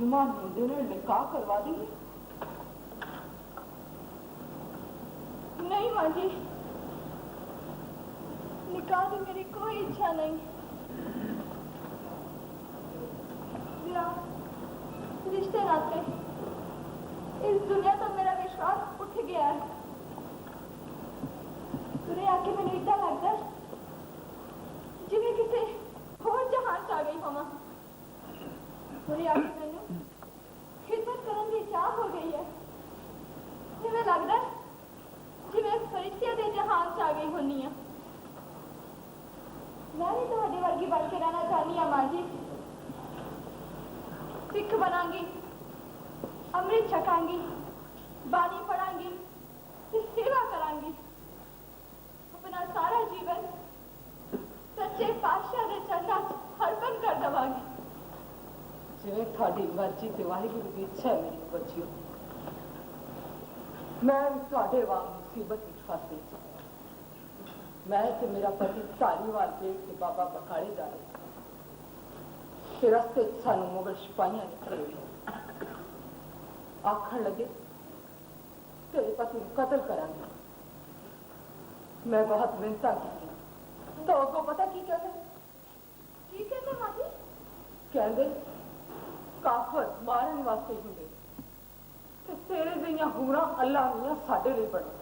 जुमा ने निकाह करवा दी। नहीं, माँ जी। निकाह की मेरी कोई इच्छा नहीं। रिश्ते नाते। सिख बनाएँगे, अमृत छकाएँगे, बानी पढ़ाएँगे, सेवा करांगी अपना सारा जीवन सच्चे पातशाह के चरणा अर्पण कर दवांगी। जिवें ਤੁਹਾਡੀ ਮਰਜ਼ੀ ਤੇ ਵਾਹਿਗੁਰੂ ਦੀ ਇੱਛਾ ਹੈ ਮੇਰੀ ਬੱਚਿਓ ਮੈਂ ਤੁਹਾਡੇ ਵਾਂਗ ਮੁਸੀਬਤ ਵਿੱਚ ਫਸ ਮੈਂ ਤੇ ਮੇਰਾ ਪਤੀ ਬਾਬਾ ਜਾ ਰਹੇ फिरस्ते सानू मुगल सिपाहियाँ ने खड़े आखन लगे तेरे पति कतल करा मैं बहुत विनता की तो आपको पता की कहते की कहते भाभी कहते काफर मारन वास्ते होंगे तो तेरे ਜਿਹੀਆਂ ਹੂਰਾਂ ਅੱਲਾ ਦੀਆਂ ਸਾਡੇ ਲਈ ਬਣੇ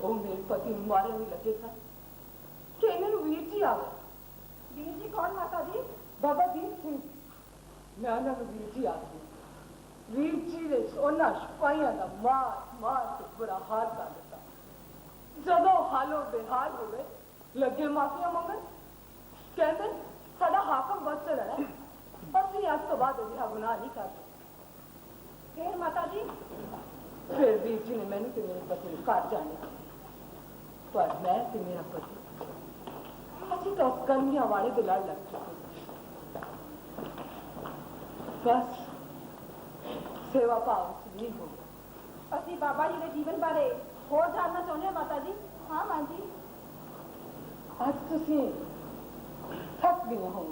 ਉਹ ਮੇਰੇ ਪਤੀ ਨੂੰ ਮਾਰਨ ਵੀ ਲੱਗੇ ਸਨ ਕਿ ਇਹਨਾਂ ਨੂੰ ਵੀਰ ਵੀਰ ਜੀ, ਕੌਣ ਮਾਤਾ ਜੀ? ਬਾਬਾ ਦੀਪ ਸਿੰਘ। ਮੈਂ ਉਹਨਾਂ ਨੂੰ ਵੀਰ ਜੀ ਆਖਦੀ ਵੀਰ ਜੀ ਦੇ ਉਹਨਾਂ ਸਿਪਾਹੀਆਂ ਦਾ ਮਾਰ ਮਾਰ ਕੇ ਬੁਰਾ ਹਾਲ ਕਰ ਦਿੱਤਾ। ਜਦੋਂ ਹਾਲੋ ਬੇਹਾਲ ਹੋ ਗਏ, ਲੱਗੇ ਮਾਫੀਆਂ ਮੰਗਣ। ਕਹਿੰਦੇ, ਸਾਡਾ ਹਾਕਮ ਬਚ ਰਿਹਾ ਅਸੀਂ ਅੱਜ ਤੋਂ ਬਾਅਦ ਅਜਿਹਾ ਗੁਨਾਹ ਨਹੀਂ ਕਰਦੇ ਫੇਰ ਮਾਤਾ ਜੀ? ਫਿਰ ਵੀਰ ਜੀ ਨੇ ਮੈਨੂੰ ਤੇ ਮੇਰੇ ਪਤੀ ਨੂੰ ਘਰ ਜਾਣੇ ਪਰ ਮੈਂ ਤੇ ਮੇਰਾ ਪਤੀ ਅਸੀਂ ਤਾਂ ਉਸ ਕਲਮੀਆਂ ਵਾਲੇ ਦੇ ਲੜ ਲੱਗ ਚੁੱਕੇ ਸੀ ਬਸ ਸੇਵਾ ਭਾਵ ਚ ਨਹੀਂ ਹੋ ਗਿਆ ਅਸੀਂ ਬਾਬਾ ਜੀ ਦੇ ਜੀਵਨ ਬਾਰੇ ਹੋਰ ਜਾਣਨਾ ਚਾਹੁੰਦੇ ਹਾਂ ਮਾਤਾ ਜੀ? ਹਾਂ ਮਾਂ ਜੀ? ਅੱਜ ਤੁਸੀਂ ਥੱਕ ਗਏ ਹੋ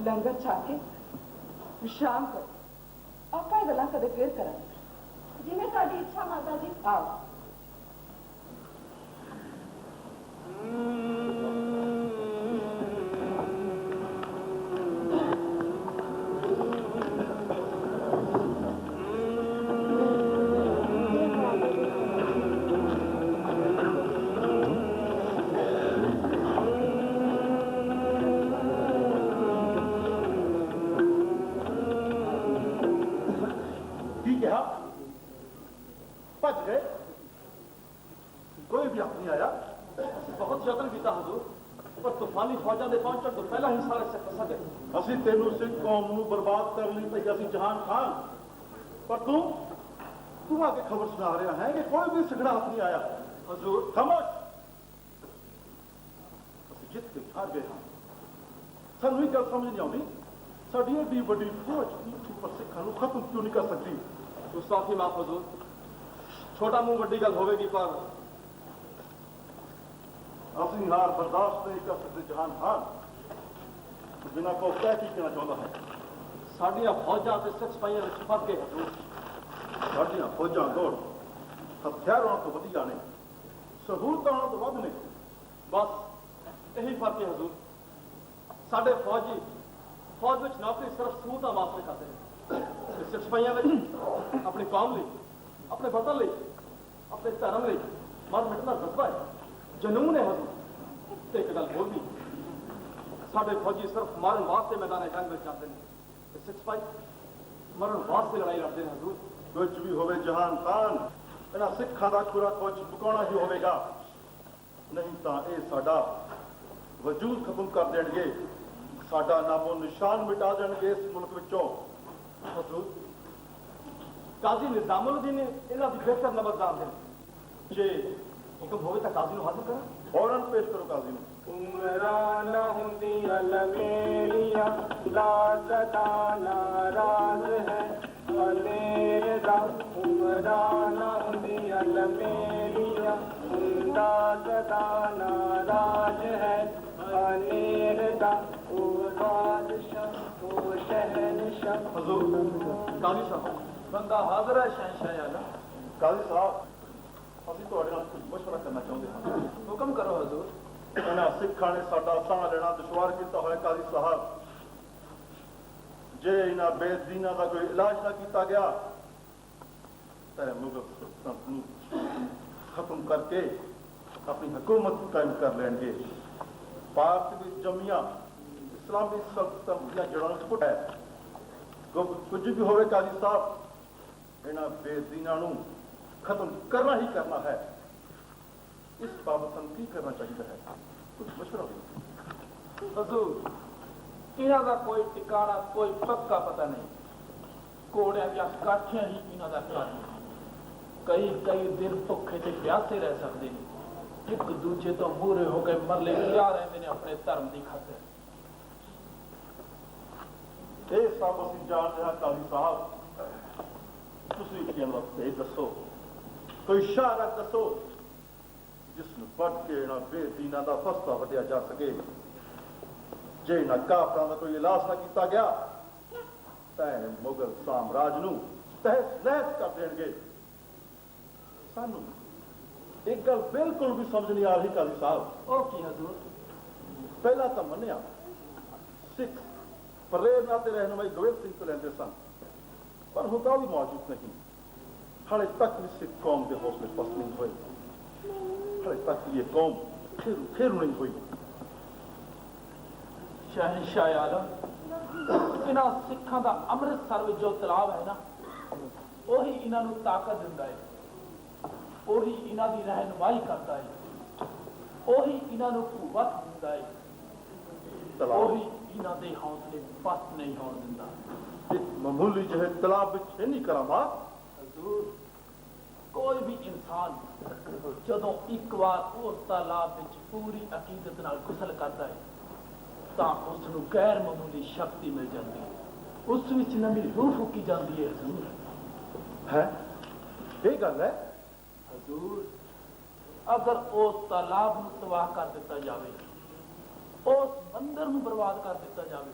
ਲੰਗਰ ਛਾ ਕੇ ਵਿਸ਼ਰਾਮ ਕਰੋ। ਆਪਾਂ ਇਹ ਗੱਲਾਂ ਕਦੇ ਫੇਰ ਕਰਾਂਗੇ। ਜਿਵੇਂ ਤੁਹਾਡੀ ਇੱਛਾ ਮਾਤਾ ਜੀ। ਆਓ ਕੀ ਦੇ ਪਹੁੰਚਣ ਤੋਂ ਪਹਿਲਾਂ ਹੀ ਸਾਰੇ ਸਿੱਖ ਗਏ ਅਸੀਂ ਤੈਨੂੰ ਸਿੱਖ ਕੌਮ ਨੂੰ ਬਰਬਾਦ ਕਰਨ ਲਈ ਭੇਜਿਆ ਸੀ ਜਹਾਨ ਖਾਨ ਪਰ ਤੂੰ ਤੂੰ ਆ ਕੇ ਖਬਰ ਸੁਣਾ ਰਿਹਾ ਹੈ ਕਿ ਕੋਈ ਵੀ ਸਿਖੜਾ ਹੱਥ ਨਹੀਂ ਆਇਆ। ਹਜ਼ੂਰ। ਖਾਮੋਸ਼। ਅਸੀਂ ਜਿੱਤ ਕੇ ਹਾਰ ਗਏ ਹਾਂ। ਸਾਨੂੰ ਇਹ ਗੱਲ ਸਮਝ ਨਹੀਂ ਆਉਂਦੀ। ਸਾਡੀ ਏਡੀ ਵੱਡੀ ਫੌਜ ਮੁੱਠੀ ਪਰ ਸਿੱਖਾਂ ਨੂੰ ਖਤਮ ਕਿਉਂ ਨਹੀਂ ਕਰ ਸਕਦੀ? ਗੁਸਤਾਖੀ ਮਾਫ ਹਜ਼ੂਰ ਛੋਟਾ ਮੂੰਹ ਵੱਡੀ ਗੱਲ ਹੋਵੇਗੀ ਪਰ ਅਸੀਂ ਹਾਰ ਬਰਦਾਸ਼ਤ ਨਹੀਂ ਕਰ ਸਕਦੇ, ਜਹਾਨ ਖਾਨ ਬਿਨਾਂ ਕੋ ਕਹਿ ਕੀ ਕਹਿਣਾ ਚਾਹੁੰਦਾ ਹੈ? ਸਾਡੀਆਂ ਫੌਜਾਂ ਤੇ ਸਿੱਖ ਸਿਪਾਹੀਆਂ ਵਿੱਚ ਫਸ ਗਏ। ਹਜ਼ੂਰ ਸਾਡੀਆਂ ਫੌਜਾਂ ਦੌੜ ਹਥਿਆਰਾਂ ਤੋਂ ਵਧੀਆ ਨੇ, ਸਹੂਲਤਾਂ ਤੋਂ ਵੱਧ ਨੇ। ਬਸ ਇਹੀ ਫ਼ਰਕ ਹੈ ਹਜ਼ੂਰ। ਸਾਡੇ ਫੌਜੀ ਫੌਜ ਵਿੱਚ ਨੌਕਰੀ ਸਿਰਫ ਸਹੂਲਤਾਂ ਵਾਸਤੇ ਕਰਦੇ ਨੇ। ਸਿੱਖ ਸਿਪਾਹੀਆਂ ਵਿੱਚ ਆਪਣੀ ਕੌਮ ਲਈ, ਆਪਣੇ ਵਤਨ ਲਈ, ਆਪਣੇ ਧਰਮ ਲਈ ਮਰ ਮਿਟਣਾ ਜਜ਼ਬਾ ਹੈ। ਜਨੂਨ ਹੈ ਹਜ਼ੂਰ ਤੇ ਇੱਕ ਗੱਲ ਹੋਰ ਵੀ। ਸਾਡੇ ਫੌਜੀ ਸਿਰਫ ਮਾਰਨ ਵਾਸਤੇ ਮੈਦਾਨ ਜੰਗ ਵਿੱਚ ਜਾਂਦੇ ਨੇ। ਤੇ ਸਿੱਖ ਸਿਪਾਹੀ ਮਰਨ ਵਾਸਤੇ ਲੜਾਈ ਲੜਦੇ ਨੇ ਹਜ਼ੂਰ। ਕੁਝ ਵੀ ਹੋਵੇ ਜਹਾਨ ਖਾਨ ਇਹਨਾਂ ਸਿੱਖਾਂ ਦਾ ਖੁਰਾ ਕੁਝ ਮੁਕਾਉਣਾ ਹੀ ਹੋਵੇਗਾ। ਨਹੀਂ ਤਾਂ ਇਹ ਸਾਡਾ ਵਜੂਦ ਖਤਮ ਕਰ ਦੇਣਗੇ। ਸਾਡਾ ਨਾਮੋ ਨਿਸ਼ਾਨ ਮਿਟਾ ਦੇਣਗੇ ਇਸ ਮੁਲਕ ਵਿੱਚੋਂ। ਹਜ਼ੂਰ ਕਾਜ਼ੀ ਨਿਜ਼ਾਮੁੱਦੀਨ ਨੇ ਇਹਨਾਂ ਦੀ ਬਿਹਤਰ ਨਮਜ਼ਦਾਰ ਨੇ। ਜੇ ਹੁਕਮ ਹੋਵੇ ਤਾਂ ਕਾਜ਼ੀ ਨੂੰ ਹਾਜ਼ਰ ਕਰਾਂ। ਫੌਰਨ ਪੇਸ਼ ਕਰੋ ਕਾਜ਼ੀ ਨੂੰ। ਉਮਰਾਨ ਹੁੰਦੀਆਂ ਲਵੇਲੀਆਂ ਦਾ ਸਦਾ ਨਾਰਾਜ਼ ਹੈ। ਹਨੇਰ ਦਾ ਉਮਰਾਨ ਹੁੰਦੀਆਂ ਲਵੇਲੀਆਂ ਹੁੰਦਾ ਸਦਾ ਨਾਰਾਜ਼ ਹੈ। ਹਨੇਰ ਦਾ ਉਹ ਬਾਦਸ਼ਾਹ ਉਹ ਸ਼ਹਿਨਸ਼ਾਹ। ਹਜ਼ੂਰ ਕਾਜ਼ੀ ਸਾਹਿਬ ਬੰਦਾ ਹਾਜ਼ਰ ਹੈ ਸ਼ਹਿਨशाह ਆਲਾ ਕਾਜ਼ੀ ਸਾਹਿਬ ਅਸੀਂ ਤੁਹਾਡੇ ਨਾਲ ਕੁਝ ਮਸ਼ਵਰਾ ਕਰਨਾ ਚਾਹੁੰਦੇ ਹਾਂ ਹੁਕਮ ਕਰੋ ਹਜ਼ੂਰ ਇਹਨਾਂ ਸਿੱਖਾਂ ਨੇ ਸਾਡਾ ਸਾਹ ਲੈਣਾ, ਦੁਸ਼ਵਾਰ ਕੀਤਾ ਹੋਇਆ ਕਾਜ਼ੀ ਸਾਹਿਬ। ਜੇ ਇਹਨਾਂ ਬੇਦੀਨਾਂ ਦਾ ਕੋਈ ਇਲਾਜ ਨਾ ਕੀਤਾ ਗਿਆ, ਤਾਂ ਮੁਗਲ ਸਲਤਨਤ ਨੂੰ ਖਤਮ ਕਰਕੇ ਆਪਣੀ ਹਕੂਮਤ ਕਾਇਮ ਕਰ ਲੈਣਗੇ। ਭਾਰਤ ਦੀ ਜਮੀਆਂ ਇਸਲਾਮੀ ਸਲਤਨਤ ਦੀਆਂ ਜੜ੍ਹਾਂ ਨੂੰ ਪੁੱਟ ਹੈ। ਕੁ- ਕੁਝ ਵੀ ਹੋਵੇ ਕਾਜ਼ੀ ਸਾਹਿਬ, ਇਹਨਾਂ ਬੇਦੀਨਾਂ ਨੂੰ ਖਤਮ ਕਰਨਾ ਹੀ ਕਰਨਾ ਹੈ। ਇਸ ਬਾਬਤ ਸਾਨੂੰ ਕੀ ਕਰਨਾ ਚਾਹੀਦਾ ਹੈ? ਕੁਝ ਮਸ਼ਵਰਾ ਦਿਓ ਹਜ਼ੂਰ, ਇਹਨਾਂ ਦਾ ਕੋਈ ਟਿਕਾਣਾ, ਕੋਈ ਪੱਕਾ ਪਤਾ ਨਹੀਂ। ਕੋੜਿਆਂ ਦੀਆਂ ਕਾਠੀਆਂ ਹੀ ਇਹਨਾਂ ਦਾ ਘਰ ਕਈ ਕਈ ਦਿਨ ਭੁੱਖੇ ਤੇ ਪਿਆਸੇ ਰਹਿ ਸਕਦੇ ਨੇ। ਇੱਕ ਦੂਜੇ ਤੋਂ ਮੂਹਰੇ ਹੋ ਕੇ ਮਰਲੇ ਜਾ ਰਹਿੰਦੇ ਨੇ ਆਪਣੇ ਧਰਮ ਦੀ ਖਾਤਰ। ਇਹ ਸਭ ਅਸੀਂ ਜਾਣਦੇ ਹਾਂ ਕਾਜ਼ੀ ਸਾਹਿਬ। ਤੁਸੀਂ ਕੀ ਇਹਨਾਂ ਦੱਸੋ। ਕੋਈ ਇਸ਼ਾਰਾ ਦੱਸੋ ਜਿਸ ਨੂੰ ਵੱਢ ਕੇ ਇਹਨਾਂ ਬੇਦੀਨਾਂ ਦਾ ਫਸਤਾ ਵੱਢਿਆ ਜਾ ਸਕੇ ਜੇ ਇਹਨਾਂ ਕਾਫਰਾਂ ਦਾ ਕੋਈ ਇਲਾਜ ਨਾ ਕੀਤਾ ਗਿਆ ਤਾਂ ਮੁਗਲ ਸਾਮਰਾਜ ਨੂੰ ਤਹਿਸ ਨਹਿਸ ਕਰ ਦੇਣਗੇ ਸਾਨੂੰ ਇੱਕ ਗੱਲ ਬਿਲਕੁਲ ਵੀ ਸਮਝ ਨਹੀਂ ਆ ਰਹੀ ਕਾਜ਼ੀ ਸਾਹਿਬ ਉਹ ਕੀ ਹਜ਼ੂਰ ਪਹਿਲਾਂ ਤਾਂ ਮੰਨਿਆ ਸਿੱਖ ਪ੍ਰੇਰਨਾ ਤੇ ਰਹਿਨਮਾਈ ਗੋਬਿੰਦ ਸਿੰਘ ਤੋਂ ਲੈਂਦੇ ਸਨ ਪਰ ਉਹ ਵੀ ਮੌਜੂਦ ਨਹੀਂ ਹਾਲੇ ਤੱਕ ਵੀ ਸਿੱਖ ਕੌਮ ਦੇ ਹੌਸਲੇ ਪਸਤ ਨਹੀਂ ਹੋਏ ਹਾਲੇ ਤੱਕ ਵੀ ਇਹ ਕੌਮ ਫਿਰ ਫਿਰ ਨਹੀਂ ਹੋਈ ਸ਼ਹਿਨशाह ਆਲਮ ਇਹਨਾਂ ਸਿੱਖਾਂ ਦਾ ਅੰਮ੍ਰਿਤਸਰ ਵਿੱਚ ਜੋ ਤਲਾਬ ਹੈ ਨਾ ਉਹੀ ਇਹਨਾਂ ਨੂੰ ਤਾਕਤ ਦਿੰਦਾ ਹੈ ਉਹੀ ਇਹਨਾਂ ਦੀ ਰਹਿਨੁਮਾਈ ਕਰਦਾ ਹੈ ਉਹੀ ਇਹਨਾਂ ਨੂੰ ਕੁਵਤ ਦਿੰਦਾ ਹੈ ਉਹੀ ਇਹਨਾਂ ਦੇ ਹੌਸਲੇ ਪਸਤ ਨਹੀਂ ਹੋਣ ਦਿੰਦਾ ਇੱਕ ਮਾਮੂਲੀ ਜਿਹੇ ਤਲਾਬ ਵਿੱਚ ਨਹੀਂ ਕਰਾਂਦਾ ਹਜ਼ੂਰ ਕੋਈ ਵੀ ਇਨਸਾਨ ਜਦੋਂ ਇੱਕ ਵਾਰ ਉਸ ਤਾਲਾਬ ਵਿੱਚ ਪੂਰੀ ਅਕੀਦਤ ਨਾਲ ਗੁਸਲ ਕਰਦਾ ਹੈ ਤਾਂ ਉਸ ਨੂੰ ਗੈਰ ਮਾਮੂਲੀ ਸ਼ਕਤੀ ਮਿਲ ਜਾਂਦੀ ਹੈ। ਉਸ ਵਿੱਚ ਨਵੀਂ ਰੂਹ ਫੂਕੀ ਜਾਂਦੀ ਹੈ ਹਜ਼ੂਰ। ਹੈ? ਇਹ ਗੱਲ ਹੈ? ਹਜ਼ੂਰ ਅਗਰ ਉਸ ਤਾਲਾਬ ਨੂੰ ਤਬਾਹ ਕਰ ਦਿੱਤਾ ਜਾਵੇ ਉਸ ਮੰਦਰ ਨੂੰ ਬਰਬਾਦ ਕਰ ਦਿੱਤਾ ਜਾਵੇ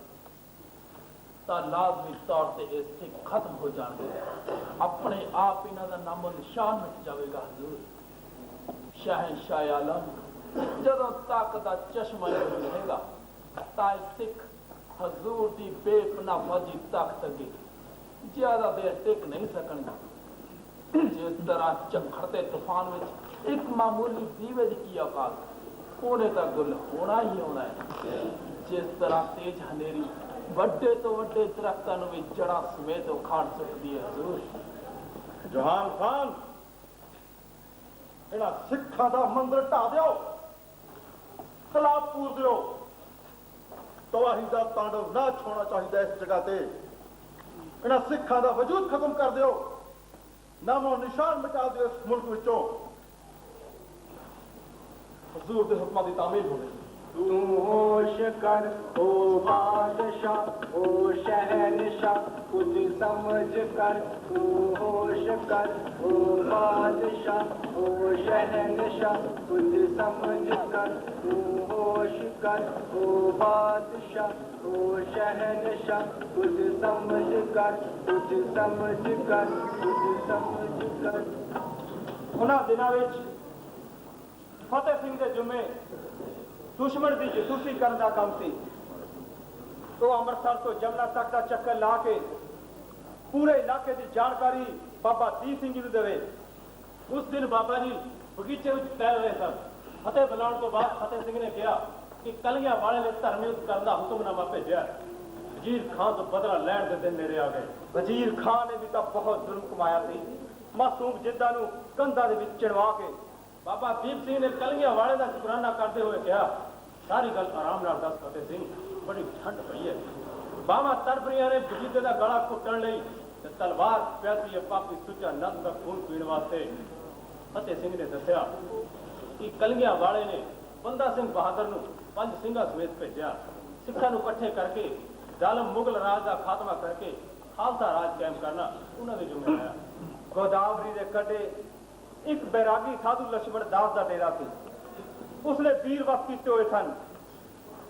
ਤਾਂ ਲਾਜ਼ਮੀ ਤੌਰ ਤੇ ਇਹ ਸਿੱਖ ਖਤਮ ਹੋ ਜਾਣਗੇ। ਆਪਣੇ ਆਪ ਇਹਨਾਂ ਦਾ ਨਾਮੋ ਨਿਸ਼ਾਨ ਮਿਟ ਜਾਵੇਗਾ ਹਜ਼ੂਰ। ਸ਼ਹਿਨशाह ਆਲਮ, ਜਦੋਂ ਤਾਕਤ ਦਾ ਚਸ਼ਮਾ ਇਹਨਾਂ ਮਿਲੇਗਾ ਤਾਂ ਸਿੱਖ ਹਜ਼ੂਰ ਦੀ ਬੇਪਨਾਹ ਫੌਜੀ ਤਾਕਤ ਅੱਗੇ ਜ਼ਿਆਦਾ ਦੇਰ ਟਿਕ ਨਹੀਂ ਸਕਣਗੇ। ਜਿਸ ਤਰ੍ਹਾਂ ਝੱਖੜ ਤੇ ਤੂਫਾਨ ਵਿੱਚ ਇੱਕ ਮਾਮੂਲੀ ਦੀਵੇ ਦੀ ਕੀ ਔਕਾਤ? ਉਹਨੇ ਤਾਂ ਗੁੱਲ ਹੋਣਾ ਹੀ ਹੋਣਾ ਹੈ। ਜਿਸ ਤਰ੍ਹਾਂ ਤੇਜ਼ ਹਨੇਰੀ ਵੱਡੇ ਤੋਂ ਵੱਡੇ ਦਰਖਤਾਂ ਨੂੰ ਵੀ ਜੜਾਂ ਸਮੇਤ ਉਖਾੜ ਸਕਦੀ ਹੈ, ਜ਼ਰੂਰ। ਜਹਾਨ ਖਾਨ, ਇਹਨਾਂ ਸਿੱਖਾਂ ਦਾ ਮੰਦਰ ਢਾ ਦਿਓ, ਤਲਾਬ ਪੂਰ ਦਿਓ। ਤਵਾਹੀ ਦਾ ਤਾਂਡਵ ਨਾ ਛੋਣਾ ਚਾਹੀਦਾ ਇਸ ਜਗ੍ਹਾ ਤੇ। ਇਹਨਾਂ ਸਿੱਖਾਂ ਦਾ ਵਜੂਦ ਖਤਮ ਕਰ ਦਿਓ। ਨਾਮੋ ਨਿਸ਼ਾਨ ਮਿਟਾ ਦਿਓ ਇਸ ਮੁਲਕ ਵਿੱਚੋਂ। ਹਜ਼ੂਰ ਦੇ ਹੁਕਮਾਂ ਦੀ ਤਾਮੀਲ ਹੋਵੇ तू होश कर ओ बादशाह ओ शहनशाह कुछ समझ कर। तू होश कर ओ बादशाह ओ शहनशाह कुछ समझ कर। तू होश कर ओ बादशाह ओ शहनशाह कुछ समझ कर कुछ समझ कर कुछ समझ कर। उन दिनावेज फतेह सिंह के जुमे ਦੁਸ਼ਮਣ ਦੀ ਜਸੂਸੀ ਕਰਨ ਦਾ ਕੰਮ ਸੀ। ਉਹ ਅੰਮ੍ਰਿਤਸਰ ਤੋਂ ਜਮਨਾ ਤੱਕ ਦਾ ਚੱਕਰ ਲਾ ਕੇ ਪੂਰੇ ਇਲਾਕੇ ਦੀ ਜਾਣਕਾਰੀ ਬਾਬਾ ਦੀਪ ਸਿੰਘ ਜੀ ਨੂੰ ਦੇਵੇ। ਉਸ ਦਿਨ ਬਾਬਾ ਜੀ ਬਗੀਚੇ ਵਿੱਚ ਟਹਿਲ ਰਹੇ ਸਨ। ਫਤਿਹ ਬੁਲਾਉਣ ਤੋਂ ਬਾਅਦ ਫਤਿਹ ਸਿੰਘ ਨੇ ਕਿਹਾ ਕਿ ਕਲਗੀਆਂ ਵਾਲੇ ਨੇ ਧਰਮ ਯੁੱਧ ਕਰਨ ਦਾ ਹੁਕਮਨਾਮਾ ਭੇਜਿਆ। ਵਜ਼ੀਰ ਖਾਨ ਤੋਂ ਬਦਲਾ ਲੈਣ ਦੇ ਦਿਨ ਨੇੜੇ ਆ ਗਏ। ਵਜ਼ੀਰ ਖਾਨ ਨੇ ਵੀ ਤਾਂ ਬਹੁਤ ਜ਼ੁਲਮ ਕਮਾਇਆ ਸੀ। ਮਾਸੂਮ ਜਿੱਦਾਂ ਨੂੰ ਕੰਧਾਂ ਦੇ ਵਿੱਚ ਚਿਣਵਾ ਕੇ ਬਾਬਾ ਦੀਪ ਸਿੰਘ ਨੇ ਕਲਗੀਆਂ ਵਾਲੇ ਦਾ ਸ਼ੁਕਰਾਨਾ ਕਰਦੇ ਹੋਏ ਕਿਹਾ ਸਾਰੀ ਗੱਲ ਆਰਾਮ ਨਾਲ ਦੱਸ ਫਤਿਹ ਸਿੰਘ ਬੜੀ ਠੰਡ ਪਈ ਹੈ। ਬਾਵਾ ਤੜਪ ਨੇ ਵਜੀਦੇ ਦਾ ਗਲਾ ਘੁੱਟਣ ਲਈ ਤੇ ਤਲਵਾਰ ਪਿਆਸੀ ਹੈ ਪਾਪੀ ਸੁੱਚਾ ਨਦ ਦਾ ਖੂਨ ਪੀਣ ਵਾਸਤੇ। ਫਤਿਹ ਸਿੰਘ ਨੇ ਦੱਸਿਆ ਕਿ ਕਲਗੀਆਂ ਵਾਲੇ ਨੇ ਬੰਦਾ ਸਿੰਘ ਬਹਾਦਰ ਨੂੰ ਪੰਜ ਸਿੰਘਾਂ ਸਮੇਤ ਭੇਜਿਆ। ਸਿੱਖਾਂ ਨੂੰ ਇਕੱਠੇ ਕਰਕੇ, ਜ਼ਾਲਮ ਮੁਗਲ ਰਾਜ ਦਾ ਖਾਤਮਾ ਕਰਕੇ ਖਾਲਸਾ ਰਾਜ ਕਾਇਮ ਕਰਨਾ ਉਹਨਾਂ ਦੇ ਜ਼ਿੰਮੇ ਆਇਆ। ਗੋਦਾਵਰੀ ਦੇ ਕੱਢੇ ਇੱਕ ਬੈਰਾਗੀ ਸਾਧੂ ਲక్ష్మణ ਦਾਸ ਦਾ ਡੇਰਾ ਸੀ। ਉਸ ਵੀਰ ਵਕਤ ਕੀਤੇ ਹੋਏ ਸਨ।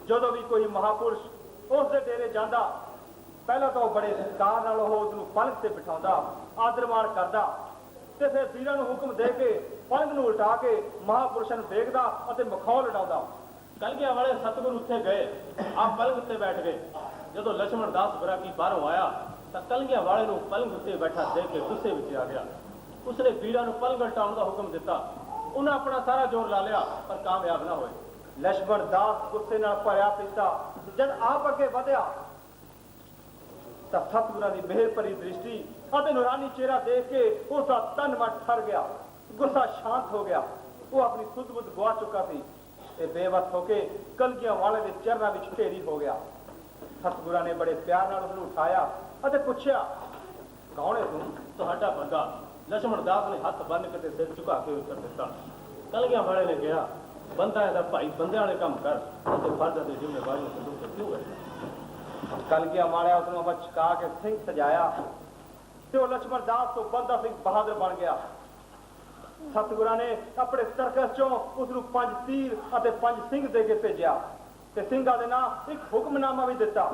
ਜਦੋਂ ਵੀ ਕੋਈ ਮਹਾਪੁਰਸ਼ ਉਸ ਦੇ ਡੇਰੇ ਜਾਂਦਾ, ਪਹਿਲਾਂ ਤਾਂ ਉਹ ਬੜੇ ਸਤਿਕਾਰ ਨਾਲ ਉਹ ਉਸ ਨੂੰ ਪਲਕ ਤੇ ਬਿਠਾਉਂਦਾ ਆਦਰਮਾਨ ਕਰਦਾ ਤੇ ਫਿਰ ਵੀਰਾਂ ਨੂੰ ਹੁਕਮ ਦੇ ਕੇ ਪਲਕ ਨੂੰ ਉਲਟਾ ਕੇ ਮਹਾਪੁਰਸ਼ਾਂ ਨੂੰ ਦੇਖਦਾ ਅਤੇ ਮਖੌਲ ਉਡਾਉਂਦਾ। ਕਲਗਿਆ ਵਾਲੇ ਸਤਗੁਰ ਉੱਥੇ ਗਏ, ਆਪ ਪਲਕ ਉੱਤੇ ਬੈਠ ਗਏ। ਜਦੋਂ ਲక్ష్మణ ਦਾਸ ਬਰਾਕੀ ਬਾਹਰੋਂ ਆਇਆ, ਤਾਂ ਕਲਗਿਆ ਵਾਲੇ ਨੂੰ ਪਲਕ ਉੱਤੇ ਬੈਠਾ ਦੇਖ ਕੇ ਗੁੱਸੇ ਵਿੱਚ ਆ ਗਿਆ। ਉਸਨੇ ਵੀਰਾਂ ਨੂੰ ਪਲਕ ਉਲਟਾਉਣ ਦਾ ਹੁਕਮ ਦਿੱਤਾ। ਉਹਨਾਂ ਆਪਣਾ ਸਾਰਾ ਜ਼ੋਰ ਲਾ ਲਿਆ, ਪਰ ਕਾਮਯਾਬ ਨਾ ਹੋਏ। ਲਸ਼ਮਣ ਦਾਸ ਗੁੱਸੇ ਨਾਲ ਭਰਿਆ ਪਿੱਤਾ। ਜਦ ਆਪ ਅੱਗੇ ਵਧਿਆ, ਤਾਂ ਸਤਿਗੁਰਾਂ ਦੀ ਮਿਹਰ ਭਰੀ ਦ੍ਰਿਸ਼ਟੀ ਅਤੇ ਨੂਰਾਨੀ ਚਿਹਰਾ ਦੇਖ ਕੇ ਉਸ ਦਾ ਤਨ ਮਨ ਠਰ ਗਿਆ। ਗੁੱਸਾ ਸ਼ਾਂਤ ਹੋ ਗਿਆ। ਉਹ ਆਪਣੀ ਸੁਧ-ਬੁੱਧ ਗਵਾ ਚੁੱਕਾ ਸੀ ਤੇ ਬੇਵਸ ਹੋ ਕੇ ਕਲਗੀਆਂ ਵਾਲੇ ਦੇ ਚਰਨਾਂ ਵਿੱਚ ਢੇਰੀ ਹੋ ਗਿਆ। ਸਤਿਗੁਰਾਂ ਨੇ ਬੜੇ ਪਿਆਰ ਨਾਲ ਉਸ ਨੂੰ ਉਠਾਇਆ ਅਤੇ ਪੁੱਛਿਆ, ਕੌਣ ਹੈ ਤੂੰ? ਤੁਹਾਡਾ ਬੰਦਾ ਲਛਮਣ ਦਾਸ ਨੇ ਹੱਥ ਬੰਨ ਕੇ ਤੇ ਸਿਰ ਝੁਕਾ ਕੇ ਉੱਤਰ ਦਿੱਤਾ। ਕਲਗਿਆਂ ਵਾਲੇ ਨੇ ਕਿਹਾ, ਬੰਦਾ ਇਹਦਾ ਭਾਈ ਬੰਦਿਆਂ ਵਾਲੇ ਕੰਮ ਕਰ ਤੇ ਫਰਜ਼ ਦੇ ਜ਼ਿੰਮੇਵਾਰੀਆਂ ਤੋਂ ਦੂਰ ਕਿਉਂ ਹੈ ਕਲਗਿਆਂ ਵਾਲਿਆ ਉਸ ਨੂੰ ਬਚਕਾ ਕੇ ਸਿੰਘ ਸਜਾਇਆ ਤੇ ਉਹ ਲਛਮਣ ਦਾਸ ਤੋਂ ਬੰਦਾ ਸਿੰਘ ਬਹਾਦਰ ਬਣ ਗਿਆ। ਸਤਿਗੁਰਾਂ ਨੇ ਆਪਣੇ ਸਰਕਸ ਚੋਂ ਉਸ ਨੂੰ ਪੰਜ ਤੀਰ ਅਤੇ ਪੰਜ ਸਿੰਘ ਦੇ ਕੇ ਭੇਜਿਆ ਤੇ ਸਿੰਘਾਂ ਦੇ ਨਾਂ ਇੱਕ ਹੁਕਮਨਾਮਾ ਵੀ ਦਿੱਤਾ,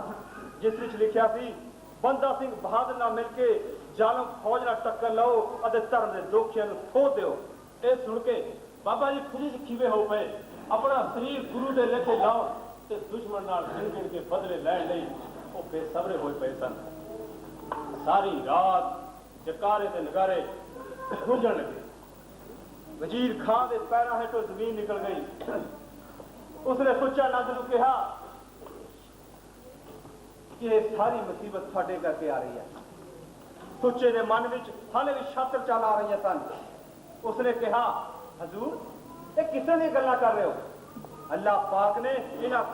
ਜਿਸ ਵਿੱਚ ਲਿਖਿਆ ਸੀ, ਬੰਦਾ ਸਿੰਘ ਬਹਾਦਰ ਨਾਲ ਮਿਲ ਕੇ ਜ਼ਾਲਮ ਫੌਜ ਨਾਲ ਟੱਕਰ ਲਓ ਅਤੇ ਧਰਮ ਦੇ ਦੋਖੀਆਂ ਨੂੰ ਖੋਹ ਦਿਓ। ਇਹ ਸੁਣ ਕੇ ਬਾਬਾ ਜੀ ਖੁਦ ਹੀ ਖੀਵੇ ਹੋ ਪਏ। ਆਪਣਾ ਸਰੀਰ ਗੁਰੂ ਦੇ ਲੇਖੇ ਲਾਓ ਤੇ ਦੁਸ਼ਮਣ ਨਾਲ ਗਿਣ ਕੇ ਬਦਲੇ ਲੈਣ ਲਈ ਉਹ ਬੇਸਬਰੇ ਹੋਏ ਪਏ ਸਨ। ਸਾਰੀ ਰਾਤ ਜਕਾਰੇ ਤੇ ਨਗਾਰੇ ਰੁੱਝਣ ਲੱਗੇ। ਵਜ਼ੀਰ ਖਾਨ ਦੇ ਪੈਰਾਂ ਹੇਠੋਂ ਜ਼ਮੀਨ ਨਿਕਲ ਗਈ। ਉਸਨੇ ਸੁੱਚਾ ਨੰਦ ਨੂੰ ਕਿਹਾ ਕਿ ਇਹ ਸਾਰੀ ਮੁਸੀਬਤ ਤੁਹਾਡੇ ਕਰਕੇ ਆ ਰਹੀ ਹੈ। ਸੁੱਚੇ ਦੇ ਮਨ ਵਿੱਚ ਹਾਲੇ ਵੀ ਛਾਤਰ ਚੱਲ ਆ ਰਹੀਆਂ ਸਨ। ਉਸਨੇ ਕਿਹਾ, ਹਜ਼ੂਰ, ਇਹ ਕਿਸੇ ਦੀਆਂ ਗੱਲਾਂ ਕਰ ਰਹੇ ਹੋ? ਅੱਲਾਹ ਪਾਕ ਨੇ ਇਹਨਾਂ